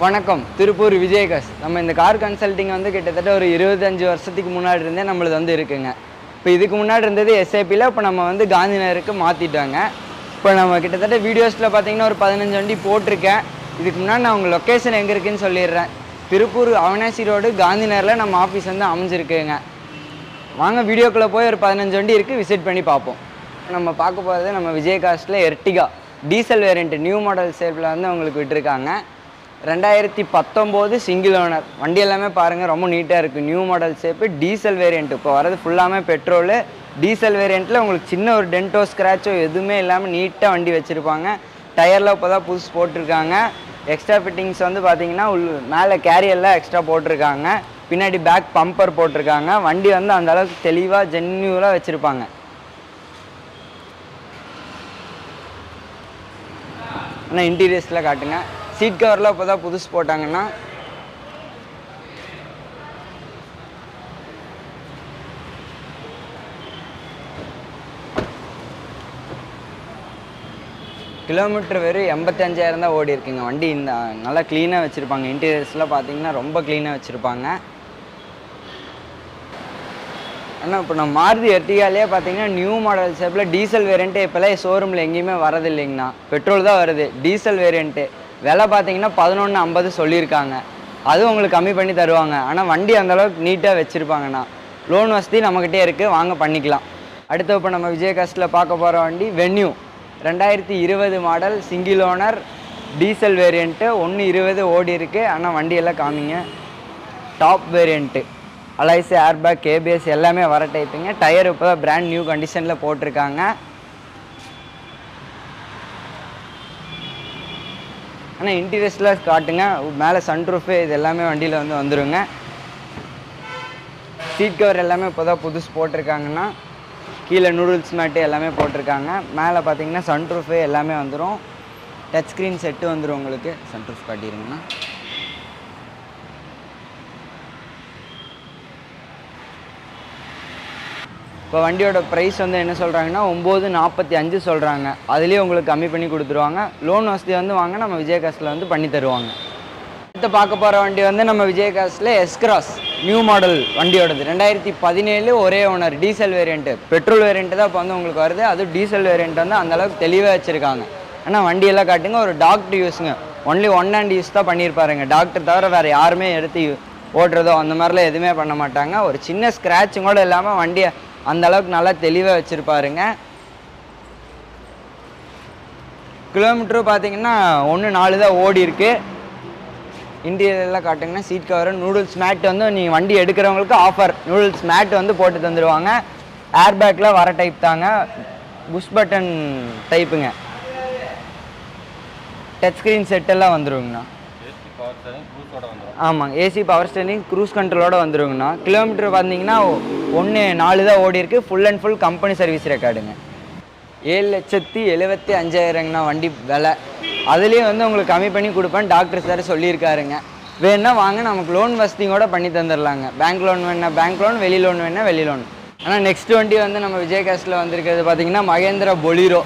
வணக்கம். திருப்பூர் விஜயகாஸ் நம்ம இந்த கார் கன்சல்ட்டிங் வந்து கிட்டத்தட்ட ஒரு இருபத்தஞ்சு வருஷத்துக்கு முன்னாடி இருந்தே நம்மளது வந்து இருக்குங்க. இப்போ இதுக்கு முன்னாடி இருந்தது எஸ்ஏபியில் இப்போ நம்ம வந்து காந்தி நகருக்கு மாற்றிட்டாங்க இப்போ நம்ம கிட்டத்தட்ட வீடியோஸில் பார்த்தீங்கன்னா ஒரு பதினஞ்சு வண்டி போட்டிருக்கேன். இதுக்கு முன்னாடி நான் உங்கள் லொக்கேஷன் எங்கே இருக்குன்னு சொல்லிடுறேன். திருப்பூர் அவனாசி ரோடு காந்தி நகரில் நம்ம ஆஃபீஸ் வந்து அமைஞ்சிருக்குங்க. வாங்க வீடியோக்குள்ளே போய் ஒரு பதினஞ்சு வண்டி இருக்குது விசிட் பண்ணி பார்ப்போம். நம்ம பார்க்க போகிறது நம்ம விஜயகாஸ்டில் Ertiga diesel variant new model ஷேப்பில் வந்து அவங்களுக்கு விட்டுருக்காங்க. ரெண்டாயிரத்தி பத்தொம்போது சிங்கிள் ஓனர் வண்டி எல்லாமே பாருங்கள் ரொம்ப நீட்டாக இருக்குது new model shape diesel variant இப்போ வரது ஃபுல்லாமே பெட்ரோலு டீசல் வேரியண்ட்டில் உங்களுக்கு சின்ன ஒரு டென்டோ ஸ்க்ராச்சோ எதுவுமே இல்லாமல் நீட்டாக வண்டி வச்சுருப்பாங்க. டயரில் இப்போ தான் புதுசு போட்டிருக்காங்க. எக்ஸ்ட்ரா ஃபிட்டிங்ஸ் வந்து பார்த்தீங்கன்னா உள் மேலே கேரியெல்லாம் எக்ஸ்ட்ரா போட்டிருக்காங்க. பின்னாடி பேக் பம்பர் போட்டிருக்காங்க. வண்டி வந்து அந்தளவுக்கு தெளிவாக ஜென்யூலாக வச்சுருப்பாங்க. ஆனால் இன்டீரியர்ஸில் காட்டுங்க. சீட் கவர்லாம் இப்போ தான் புதுசு போட்டாங்கன்னா கிலோமீட்டர் வெறும் எண்பத்தஞ்சாயிரம் தான் ஓடி இருக்குங்க. வண்டி இந்த நல்லா க்ளீனாக வச்சுருப்பாங்க. இன்டீரியர்ஸ்லாம் பார்த்தீங்கன்னா ரொம்ப க்ளீனாக வச்சுருப்பாங்க. ஆனால் இப்போ நம்ம மாருதி எர்டிகாலே பார்த்தீங்கன்னா நியூ மாடல் ஷேப்பில் டீசல் வேரியண்ட்டு இப்போல்லாம் ஷோரூமில் எங்கேயுமே வரது இல்லைங்கண்ணா பெட்ரோல் தான் வருது. டீசல் வேரியண்ட்டு விலை பார்த்தீங்கன்னா பதினொன்று ஐம்பது சொல்லியிருக்காங்க. அதுவும் உங்களுக்கு கம்மி பண்ணி தருவாங்க. ஆனால் வண்டி அந்தளவுக்கு நீட்டாக வச்சுருப்பாங்கண்ணா. லோன் வசதி நம்மக்கிட்டே இருக்குது வாங்க பண்ணிக்கலாம். அடுத்து இப்போ நம்ம விஜயகாஸ்டில் பார்க்க போகிற வண்டி வென்யூ ரெண்டாயிரத்தி இருபது model single owner diesel variant ஒன்று இருபது ஓடி இருக்குது ஆனால் வண்டியெல்லாம் காமிங்க. Top variant alloys airbag KBS எல்லாமே வர டைப்புங்க டயர் இப்போ தான் பிராண்ட் நியூ கண்டிஷனில் போட்டிருக்காங்க. ஆனால் இன்டீரியர்ஸில் காட்டுங்க. மேலே சன்ரூஃபு இது எல்லாமே வண்டியில் வந்து வந்துருங்க. சீட் கவர் எல்லாமே இப்போ தான் புதுசு போட்டிருக்காங்கன்னா கீழே நூடுல்ஸ் மேட்டு எல்லாமே போட்டிருக்காங்க. மேலே பார்த்தீங்கன்னா சன்ரூஃபு எல்லாமே வந்துடும் டச் ஸ்க்ரீன் செட்டு வந்துடும் உங்களுக்கு. சன்ரூஃப் காட்டிடுங்கண்ணா இப்போ வண்டியோட ப்ரைஸ் வந்து என்ன சொல்கிறாங்கன்னா ஒம்பது நாற்பத்தி அஞ்சு சொல்கிறாங்க அதுலேயே உங்களுக்கு கம்மி பண்ணி கொடுத்துருவாங்க. லோன் வசதி வந்து வாங்க நம்ம விஜயகாஸ்டில் வந்து பண்ணி தருவாங்க. அடுத்து பார்க்க போகிற வண்டி வந்து நம்ம விஜயகாஸ்டில் எஸ்கிராஸ் நியூ மாடல் வண்டியோடது. ரெண்டாயிரத்தி பதினேழு ஒரே owner diesel variant petrol variant தான் இப்போ வந்து உங்களுக்கு வருது. அதுவும் டீசல் வேரியண்ட் வந்து அந்தளவுக்கு தெளிவாக வச்சுருக்காங்க. ஆனால் வண்டியெல்லாம் காட்டுங்க ஒரு டாக்டர் யூஸுங்க ஒன்லி ஒன் ஹேண்ட் யூஸ் தான் பண்ணியிருப்பாருங்க. டாக்டர் தவிர வேறு யாருமே எடுத்து ஓட்டுறதோ அந்த மாதிரிலாம் எதுவுமே பண்ண மாட்டாங்க. ஒரு சின்ன ஸ்க்ராட்சும் கூட இல்லாமல் வண்டியை அந்த அளவுக்கு நல்லா தெளிவாக வச்சுருப்பாருங்க கிலோமீட்டரு பார்த்தீங்கன்னா ஒன்று நாலு தான் ஓடி இருக்கு. இன்டீரியர்லாம் காட்டுங்கன்னா சீட் கவர் நூடுல்ஸ் மேட் வந்து நீங்கள் வண்டி எடுக்கிறவங்களுக்கு ஆஃபர் நூடுல்ஸ் மேட் வந்து போட்டு தந்துடுவாங்க ஏர் பேக்கில் வர டைப் தாங்க. புஷ் பட்டன் டைப்புங்க டச் ஸ்க்ரீன் செட்டெல்லாம் வந்துடுங்கண்ணா ஆமாங்க. ஏசி பவர் ஸ்டேரிங் க்ரூஸ் கண்ட்ரோலோட வந்துருங்கண்ணா. கிலோமீட்டர் பார்த்தீங்கன்னா ஒன்று நாலு தான் ஓடி இருக்குது full and full company service ரெக்கார்டுங்க ஏழு லட்சத்தி எழுபத்தி அஞ்சாயிரங்கண்ணா வண்டி விலை. அதுலேயும் வந்து உங்களுக்கு கம்மி பண்ணி கொடுப்பேன் டாக்டர் சார் சொல்லியிருக்காருங்க. வேணுன்னா வாங்க நமக்கு லோன் வசதியோட பண்ணி தந்துடலாங்க பேங்க் லோன் வேணா பேங்க் லோன் வெளி லோன் வேணா வெளி லோன் ஆனால் நெக்ஸ்ட் வண்டி வந்து நம்ம விஜயகாஸ்டில் வந்திருக்கிறது பார்த்தீங்கன்னா மகேந்திரா பொலிரோ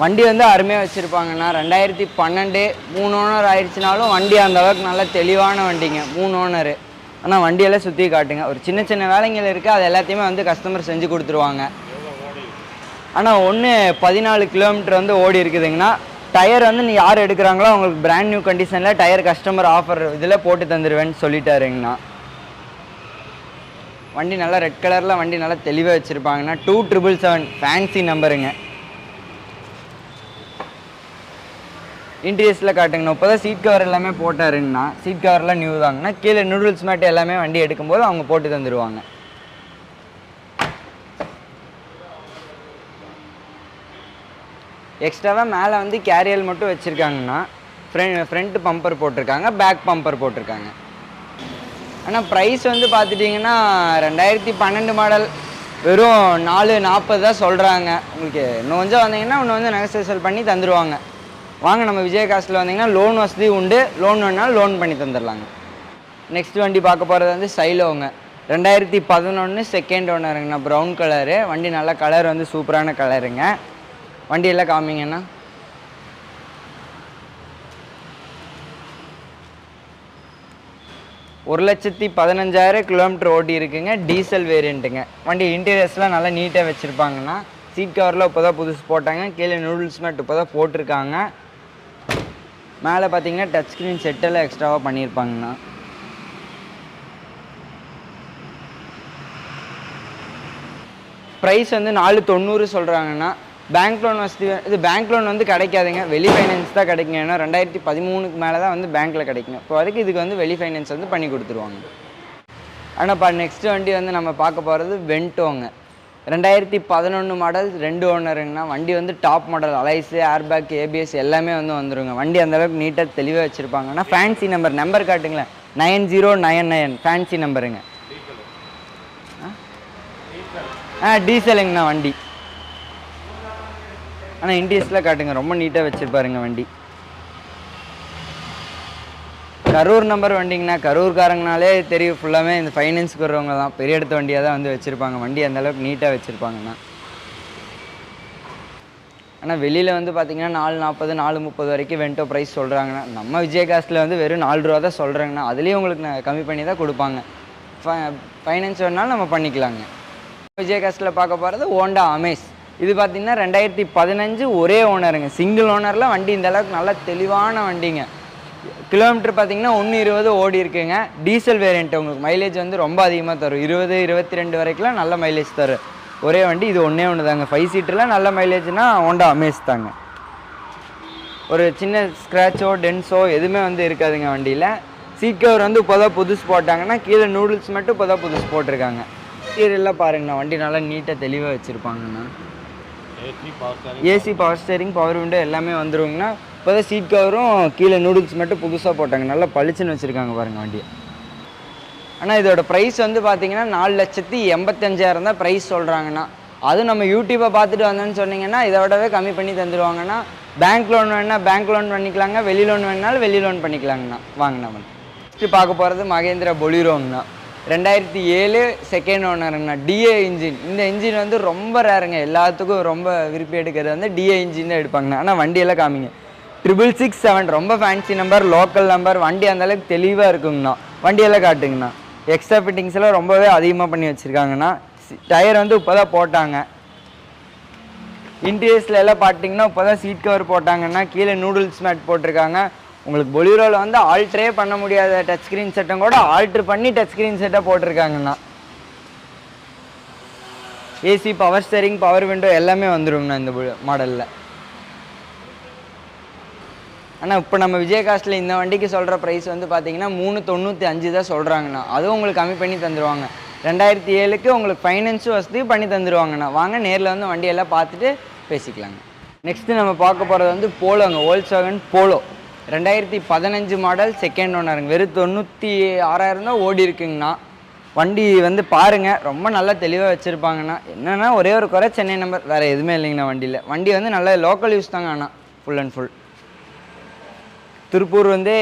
வண்டி வந்து அருமையாக வச்சுருப்பாங்கண்ணா. ரெண்டாயிரத்தி பன்னெண்டு மூணு ஓனர் ஆயிடுச்சுனாலும் வண்டி அந்த அளவுக்கு நல்ல தெளிவான வண்டிங்க மூணு ஓனரு. ஆனால் வண்டியெல்லாம் சுற்றி காட்டுங்க. ஒரு சின்ன சின்ன வேலைங்கள் இருக்குது அது எல்லாத்தையுமே வந்து கஸ்டமர் செஞ்சு கொடுத்துருவாங்க. ஆனால் ஒன்று பதினாலு கிலோமீட்டர் வந்து ஓடி இருக்குதுங்கண்ணா. டயர் வந்து நீ யார் எடுக்கிறாங்களோ அவங்களுக்கு பிராண்ட் நியூ கண்டிஷனில் டயர் கஸ்டமர் ஆஃபர் இதில் போட்டு தந்துடுவேன்னு சொல்லிட்டாருங்கண்ணா. வண்டி நல்லா ரெட் கலரில் வண்டி நல்லா தெளிவாக வச்சுருப்பாங்கண்ணா. டூ ட்ரிபிள் செவன் ஃபேன்சி நம்பருங்க இன்டீரியர்ஸில் காட்டுங்கண்ணா. இப்போ தான் சீட் கவர் எல்லாமே போட்டாருங்கண்ணா. சீட் கவர்லாம் நியூ தாங்கண்ணா. கீழே நூடுல்ஸ் மேட்டு எல்லாமே வண்டி எடுக்கும்போது அவங்க போட்டு தந்துடுவாங்க எக்ஸ்ட்ராவாக மேலே வந்து கேரியல் மட்டும் வச்சுருக்காங்கண்ணா. ஃப்ரண்ட் ஃப்ரண்ட் பம்பர் போட்டிருக்காங்க. பேக் பம்பர் போட்டிருக்காங்க. ஆனால் ப்ரைஸ் வந்து பார்த்துட்டிங்கன்னா ரெண்டாயிரத்தி பன்னெண்டு மாடல் வெறும் நாலு நாற்பது தான் சொல்கிறாங்க உங்களுக்கு இன்னும் கொஞ்சம் வந்தீங்கன்னா இன்னும் வந்து நெகசேஷன் பண்ணி தந்துடுவாங்க வாங்க நம்ம விஜயகாஸ்டில் வந்தீங்கன்னா லோன் வசதி உண்டு. லோன் வேணாலும் லோன் பண்ணி தந்துடலாங்க. நெக்ஸ்ட் வண்டி பார்க்க போகிறது வந்து சைலோங்க ரெண்டாயிரத்தி பதினொன்று செகண்ட் ஓனருங்கண்ணா ப்ரௌன் கலரு வண்டி நல்ல கலர் வந்து சூப்பரான கலருங்க வண்டியெல்லாம் காமிங்கண்ணா. ஒரு லட்சத்தி பதினஞ்சாயிரம் கிலோமீட்டர் ஓட்டி இருக்குங்க. டீசல் வேரியண்ட்டுங்க வண்டி இன்டீரியர்ஸ்லாம் நல்லா நீட்டாக வச்சுருப்பாங்கண்ணா. சீட் கவரில் இப்போ தான் புதுசு போட்டாங்க. கீழே நூடுல்ஸ் மேட் இப்போ தான் போட்டிருக்காங்க. மேலே பார்த்தீங்கன்னா டச் ஸ்க்ரீன் செட்டெல்லாம் எக்ஸ்ட்ராவாக பண்ணியிருப்பாங்கண்ணா. ப்ரைஸ் வந்து நாலு தொண்ணூறு சொல்கிறாங்கன்னா பேங்க் லோன் வசதி இது பேங்க் லோன் வந்து கிடைக்காதுங்க. வெளி ஃபைனான்ஸ் தான் கிடைக்குங்க. ஏன்னா ரெண்டாயிரத்தி பதிமூணுக்கு மேலே தான் வந்து பேங்க்கில் கிடைக்குங்க. இப்போ வரைக்கும் இதுக்கு வந்து வெளி ஃபைனான்ஸ் வந்து பண்ணி கொடுத்துருவாங்க. ஆனால் இப்போ நெக்ஸ்ட் வண்டி வந்து நம்ம பார்க்க போகிறது வென்டோங்க ரெண்டாயிரத்தி பதினொன்று மாடல் ரெண்டு ஓனருங்கண்ணா வண்டி வந்து top model alloys airbag ABS எல்லாமே வந்து வந்துருங்க. வண்டி அந்தளவுக்கு நீட்டாக தெளிவாக வச்சுருப்பாங்கன்னா fancy number number காட்டுங்களேன். Nine zero nine nine. Fancy நம்பருங்க ஆ டீசலுங்கண்ணா வண்டி. ஆனால் இண்டியஸில் காட்டுங்க. ரொம்ப நீட்டாக வச்சுருப்பாருங்க வண்டி. கரூர் நம்பர் வண்டிங்கண்ணா. கரூர்காரங்கனாலே தெரியும் ஃபுல்லாமே இந்த ஃபைனான்ஸ்க்கு வர்றவங்க தான். பெரிய இடத்து வண்டியாக தான் வந்து வச்சுருப்பாங்க. வண்டி அந்த அளவுக்கு நீட்டாக வச்சுருப்பாங்கண்ணா. ஆனால் வெளியில் வந்து பார்த்திங்கன்னா நாலு நாற்பது நாலு முப்பது வரைக்கும் வென்டோ ப்ரைஸ் சொல்கிறாங்கண்ணா நம்ம விஜயகாஸ்ட்டில் வந்து வெறும் நாலு ரூபா தான் சொல்கிறாங்கண்ணா அதுலேயும் உங்களுக்கு நான் கம்மி பண்ணி தான் கொடுப்பாங்க. ஃபைனான்ஸ் வேணாலும் நம்ம பண்ணிக்கலாங்க. விஜயகாஸ்ட்டில் பார்க்க போகிறது ஹோண்டா அமேஸ் இது பார்த்தீங்கன்னா ரெண்டாயிரத்தி பதினஞ்சு ஒரே ஓனருங்க சிங்கிள் ஓனரில் வண்டி இந்தளவுக்கு நல்லா நல்ல தெளிவான வண்டிங்க. கிலோமீட்டர் பார்த்தீங்கன்னா ஒன்று இருபது ஓடி இருக்குங்க. டீசல் வேரியண்ட் உங்களுக்கு மைலேஜ் வந்து ரொம்ப அதிகமாக தரும். இருபது இருபத்தி ரெண்டு வரைக்கும்லாம் நல்ல மைலேஜ் தரும். ஒரே வண்டி இது ஒன்றே ஒன்று தாங்க ஃபைவ் சீட்டரில் நல்ல மைலேஜ்னா ஹோண்டா அமேஸ் தாங்க. ஒரு சின்ன ஸ்க்ராச்சோ டென்ஸோ எதுவுமே வந்து இருக்காதுங்க வண்டியில். சீட் கவர் வந்து இப்போ தான் புதுசு போட்டாங்கன்னா கீழே நூடுல்ஸ் மட்டும் இப்போ தான் புதுசு போட்டிருக்காங்க. சீரியல்லாம் பாருங்கண்ணா வண்டி நல்லா நீட்டாக தெளிவாக வச்சுருப்பாங்கண்ணா AC power steering power window எல்லாமே வந்துருங்கண்ணா இப்போ தான் சீட் கவரும் கீழே நூடுல்ஸ் மட்டும் புதுசாக போட்டாங்க. நல்லா பளிச்சுன்னு வச்சுருக்காங்க பாருங்க வண்டியை. ஆனால் இதோட ப்ரைஸ் வந்து பார்த்தீங்கன்னா நாலு லட்சத்தி எண்பத்தஞ்சாயிரம் தான் ப்ரைஸ் சொல்கிறாங்கண்ணா அதுவும் நம்ம யூடியூப்பை பார்த்துட்டு வந்தோன்னு சொன்னீங்கன்னா இதை விடவே கம்மி பண்ணி தந்துடுவாங்கன்னா பேங்க் லோன் வேணால் பேங்க் லோன் பண்ணிக்கலாங்க வெளி லோன் வேணாலும் வெளி லோன் பண்ணிக்கலாங்கண்ணா வாங்கண்ணா நெக்ஸ்ட்டு பார்க்க போகிறது மகேந்திரா பொலிரோங்கண்ணா ரெண்டாயிரத்தி ஏழு செகண்ட் ஓனருங்கண்ணா டிஏ இன்ஜின் இந்த இன்ஜின் வந்து ரொம்ப ரேருங்க எல்லாத்துக்கும் ரொம்ப விருப்பி எடுக்கிறது வந்து டிஏ இன்ஜின் தான் எடுப்பாங்கண்ணா. ஆனால் வண்டியெல்லாம் காமிங்க. ட்ரிபிள் சிக்ஸ் செவன் ரொம்ப ஃபேன்சி நம்பர் லோக்கல் நம்பர் வண்டி அந்த அளவுக்கு தெளிவாக இருக்குங்கண்ணா. வண்டியெல்லாம் காட்டுங்கண்ணா. எக்ஸ்ட்ரா ஃபிட்டிங்ஸ் எல்லாம் ரொம்பவே அதிகமாக பண்ணி வச்சுருக்காங்கண்ணா. டயர் வந்து இப்போ தான் போட்டாங்க இன்டீரியர்ஸில் எல்லாம் பார்த்தீங்கன்னா இப்போ தான் சீட் கவர் போட்டாங்கன்னா கீழே நூடுல்ஸ் மேட் போட்டிருக்காங்க. உங்களுக்கு பொலிரோவில் வந்து ஆல்ட்ரே பண்ண முடியாத டச் ஸ்க்ரீன் செட்டும் கூட ஆல்ட்ரு பண்ணி டச் ஸ்க்ரீன் செட்டாக போட்டிருக்காங்கண்ணா. AC power steering power window எல்லாமே வந்துருங்கண்ணா இந்த மாடலில் ஆனால் இப்போ நம்ம விஜயகாஸ்ட்டில் இந்த வண்டிக்கு சொல்கிற ப்ரைஸ் வந்து பார்த்தீங்கன்னா மூணு தொண்ணூற்றி அஞ்சு தான் சொல்கிறாங்கண்ணா அதுவும் உங்களுக்கு கம்மி பண்ணி தந்துடுவாங்க ரெண்டாயிரத்தி ஏழுக்கு உங்களுக்கு ஃபைனான்ஸும் வசதி பண்ணி தந்துடுவாங்கண்ணா வாங்க நேரில் வந்து வண்டியெல்லாம் பார்த்துட்டு பேசிக்கலாங்க. நெக்ஸ்ட்டு நம்ம பார்க்க போகிறது வந்து போலோங்க. ஓல்ஸ்வாகன் போலோ ரெண்டாயிரத்தி பதினஞ்சு மாடல் செகண்ட் ஓனருங்க வெறும் தொண்ணூற்றி ஆறாயிரம் தான் ஓடி இருக்குங்கண்ணா. வண்டி வந்து பாருங்கள் ரொம்ப நல்லா தெளிவாக வச்சுருப்பாங்கண்ணா. என்னென்னா ஒரே ஒரு குறை சென்னை நம்பர் வேறு எதுவுமே இல்லைங்கண்ணா வண்டியில். வண்டி வந்து நல்லா லோக்கல் யூஸ் தாங்க அண்ணா. ஃபுல் அண்ட் ஃபுல் திருப்பூர் வந்து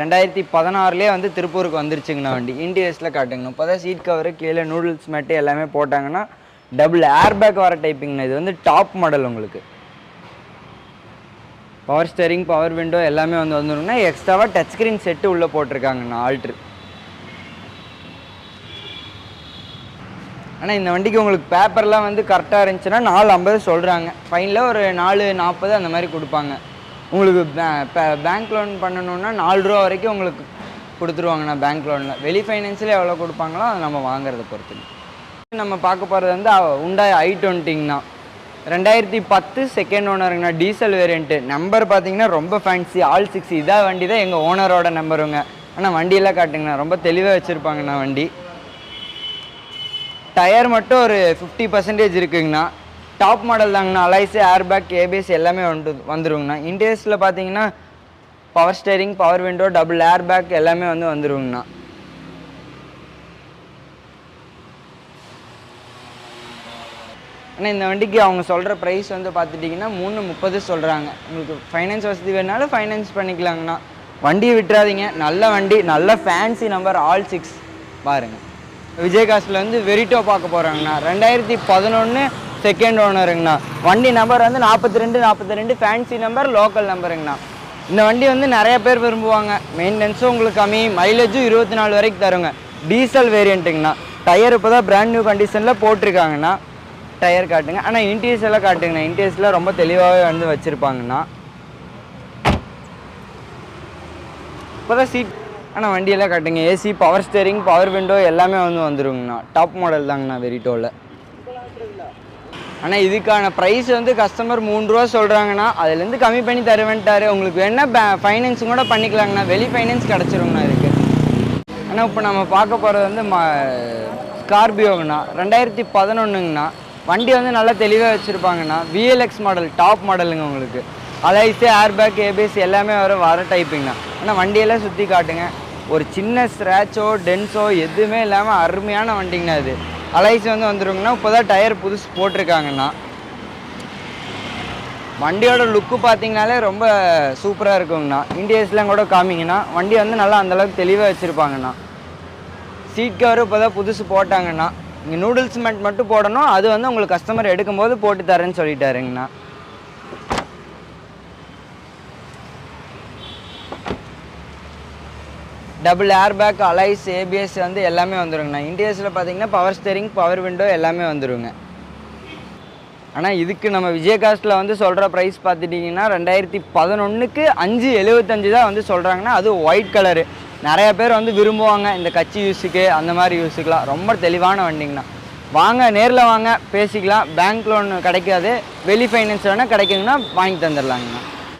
ரெண்டாயிரத்தி பதினாறுலேயே வந்து திருப்பூருக்கு வந்துருச்சுங்கண்ணா வண்டி. இன்டிஎஸில் காட்டுங்கண்ணா இப்போ தான் சீட் கவரு கீழே நூடுல்ஸ் மேட்டு எல்லாமே போட்டாங்கன்னா டபுள் ஏர் பேக் வர டைப்பிங்கண்ணா இது வந்து டாப் மாடல் உங்களுக்கு. பவர் ஸ்டேரிங் பவர் விண்டோ எல்லாமே வந்து வந்துடும்னா எக்ஸ்ட்ராவாக டச் ஸ்க்ரீன் செட்டு உள்ளே போட்டிருக்காங்கண்ணா ஆல்ட்ரு ஆனால் இந்த வண்டிக்கு உங்களுக்கு பேப்பர்லாம் வந்து கரெக்டாக இருந்துச்சுன்னா நாலு ஐம்பது சொல்கிறாங்க ஃபைனில் ஒரு நாலு நாற்பது அந்த மாதிரி கொடுப்பாங்க. உங்களுக்கு இப்போ பேங்க் லோன் பண்ணணுன்னா நாலு ரூபா வரைக்கும் உங்களுக்கு கொடுத்துருவாங்கண்ணா பேங்க் லோனில் வெளி ஃபைனான்ஸில் எவ்வளோ கொடுப்பாங்களோ அதை நம்ம வாங்குறத பொறுத்து நம்ம பார்க்க போகிறது வந்து உண்டாய் ஐ டுவெண்ட்டிங்கண்ணா ரெண்டாயிரத்தி பத்து செகண்ட் ஓனருங்கண்ணா டீசல் வேரியண்ட்டு நம்பர் பார்த்தீங்கன்னா ரொம்ப ஃபேன்சி ஆல் சிக்ஸ் இதாக வண்டி தான் எங்கள் ஓனரோட நம்பருங்க ஆனால் வண்டியெல்லாம் காட்டுங்கண்ணா. ரொம்ப தெளிவாக வச்சுருப்பாங்கண்ணா வண்டி. டயர் மட்டும் ஒரு ஃபிஃப்டி பர்சன்டேஜ் இருக்குங்கண்ணா. டாப் மாடல் தாங்கண்ணா. அலைஸு ஏர்பேக் ஏபிஎஸ் எல்லாமே வந்து வந்துருங்கண்ணா. இன்டீரியர்ஸில் பார்த்தீங்கன்னா power steering power window double airbag எல்லாமே வந்து வந்துருங்கண்ணா. ஆனால் இந்த வண்டிக்கு அவங்க சொல்கிற ப்ரைஸ் வந்து பார்த்துட்டிங்கன்னா மூணு முப்பது சொல்கிறாங்க உங்களுக்கு ஃபைனான்ஸ் வசதி வேணாலும் ஃபைனான்ஸ் பண்ணிக்கலாங்கண்ணா. வண்டியை விட்டுறாதீங்க. நல்ல வண்டி நல்ல ஃபேன்சி நம்பர் ஆல் சிக்ஸ் பாருங்கள் விஜயகாஸ்டில் வந்து வெரிட்டோ பார்க்க போகிறாங்கண்ணா ரெண்டாயிரத்தி பதினொன்று செகண்ட் ஓனருங்கண்ணா வண்டி நம்பர் வந்து நாற்பத்தி ரெண்டு நாற்பத்தி ரெண்டு ஃபேன்சி நம்பர் லோக்கல் நம்பருங்கண்ணா இந்த வண்டி வந்து நிறைய பேர் விரும்புவாங்க. மெயின்டெனன்ஸும் உங்களுக்கு கம்மி மைலேஜும் இருபத்தி நாலு வரைக்கும் தருங்க. டீசல் வேரியண்ட்டுங்கண்ணா டயர் இப்போ தான் பிராண்ட் நியூ கண்டிஷனில் போட்டிருக்காங்கண்ணா. டயர் காட்டுங்க. ஆனால் இன்டீரியர்ஸ் எல்லாம் காட்டுங்கண்ணா. இன்டீரியர்ஸ்லாம் ரொம்ப தெளிவாகவே வந்து வச்சுருப்பாங்கண்ணா. இப்போ தான் சீட் ஆனால் வண்டியெல்லாம் காட்டுங்க. AC power steering power window எல்லாமே வந்து வந்துருங்கண்ணா. டாப் மாடல் தாங்கண்ணா வெரிட்டோவில் ஆனால் இதுக்கான ப்ரைஸ் வந்து கஸ்டமர் மூணு ரூபா சொல்கிறாங்கண்ணா அதுலேருந்து கம்மி பண்ணி தருவேன்ட்டாரு. உங்களுக்கு வேணால் பே ஃபைனான்ஸும் கூட பண்ணிக்கலாங்கண்ணா. வெளி ஃபைனான்ஸ் கிடச்சிருங்கண்ணா இதுக்கு. ஆனால் இப்போ நம்ம பார்க்க போகிறது வந்து ம ஸ்கார்பியோங்கண்ணா ரெண்டாயிரத்தி பதினொன்றுங்கண்ணா வண்டி வந்து நல்லா தெளிவாக வச்சுருப்பாங்கண்ணா. விஎல்எக்ஸ் மாடல் டாப் மாடலுங்க உங்களுக்கு. அலைஸு ஏர்பேக் ஏபிஎஸ் எல்லாமே வர வர டைப்புங்கண்ணா ஆனால் வண்டியெல்லாம் சுற்றி காட்டுங்க. ஒரு சின்ன ஸ்க்ராச்சோ டென்ஸோ எதுவுமே இல்லாமல் அருமையான வண்டிங்கண்ணா இது. அலைஸ் வந்து வந்துருங்கண்ணா இப்போ தான் டயர் புதுசு போட்டிருக்காங்கண்ணா வண்டியோட லுக்கு பார்த்தீங்கனாலே ரொம்ப சூப்பராக இருக்குங்கண்ணா. இண்டியஸ்லாம் கூட காமிங்கண்ணா. வண்டி வந்து நல்லா அந்தளவுக்கு தெளிவாக வச்சுருப்பாங்கண்ணா. சீட் கவர் இப்போ தான் புதுசு போட்டாங்கண்ணா. இங்கே நூடுல்ஸ் மெண்ட் மட்டும் போடணும். அது வந்து உங்களுக்கு கஸ்டமர் எடுக்கும்போது போட்டு தரேன்னு சொல்லிட்டாருங்கண்ணா. Double air bag alloys ABS வந்து எல்லாமே வந்துருங்கண்ணா இன்டிஎஸில் பார்த்தீங்கன்னா பவர் ஸ்டேரிங் பவர் விண்டோ எல்லாமே வந்துருங்க. ஆனால் இதுக்கு நம்ம விஜயகாஸ்ட்டில் வந்து சொல்கிற ப்ரைஸ் பார்த்துட்டிங்கன்னா ரெண்டாயிரத்தி பதினொன்றுக்கு அஞ்சு எழுபத்தஞ்சு தான் வந்து சொல்கிறாங்கன்னா அது ஒயிட் கலரு நிறைய பேர் வந்து விரும்புவாங்க இந்த கட்சி யூஸுக்கு அந்த மாதிரி யூஸுக்கெலாம் ரொம்ப தெளிவான வண்டிங்கண்ணா. வாங்க நேரில் வாங்க பேசிக்கலாம். பேங்க் லோன் கிடைக்காது. வெளி ஃபைனான்ஸ் வேணால் கிடைக்குங்கன்னா வாங்கி தந்துடலாங்கண்ணா